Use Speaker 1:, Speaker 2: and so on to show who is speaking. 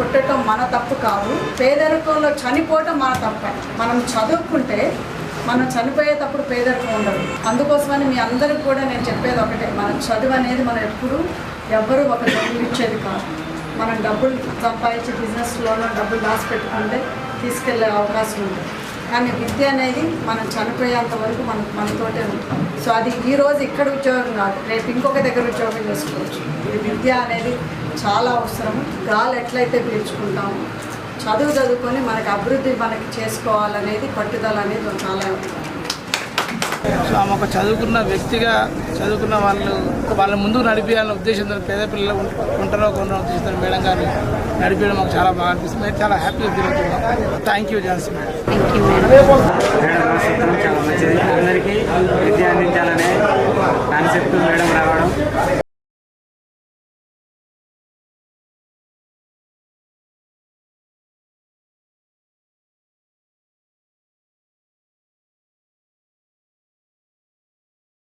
Speaker 1: పుట్టడం మన తప్పు కాదు. పేదరికంలో చనిపోవటం మన తప్ప. మనం చదువుకుంటే మనం చనిపోయేటప్పుడు పేదరికం ఉండదు. అందుకోసమని మీ అందరికి కూడా నేను చెప్పేది ఒకటే. మన చదువు అనేది మనం ఎప్పుడు ఎవ్వరూ ఒక డబ్బులు ఇచ్చేది కాదు. మనం డబ్బులు సంపాదించి బిజినెస్లోనూ డబ్బులు దాచిపెట్టుకుంటే తీసుకెళ్ళే అవకాశం ఉంది. కానీ విద్య అనేది మనం చనిపోయేంత వరకు మన మనతోటే ఉంటుంది సో అది ఈరోజు ఇక్కడ ఉద్యోగం కాదు రేపు ఇంకొక దగ్గర ఉద్యోగం చేసుకోవచ్చు. ఈ విద్య అనేది చాలా అవసరం. గాలి ఎట్లయితే పీల్చుకుంటాము చదువు చదువుకొని మనకి అభివృద్ధి మనకి చేసుకోవాలనేది పట్టుదల అనేది చాలా
Speaker 2: సో ఆమె ఒక చదువుకున్న వ్యక్తిగా చదువుకున్న వాళ్ళు వాళ్ళ ముందుకు నడిపించాలనే ఉద్దేశంతో పేద పిల్లలు ఉంటారో కొందరు ఉద్దేశంతో మేడం గారు నడిపించడం మాకు చాలా బాగా అనిపిస్తుంది. మేము చాలా హ్యాపీగా ఫీల్ అవుతున్నాం. థ్యాంక్ యూ జాన్సీ మేడం
Speaker 3: అందరికీ విద్య అందించాలనే కాన్సెప్ట్ మేడం రావడం.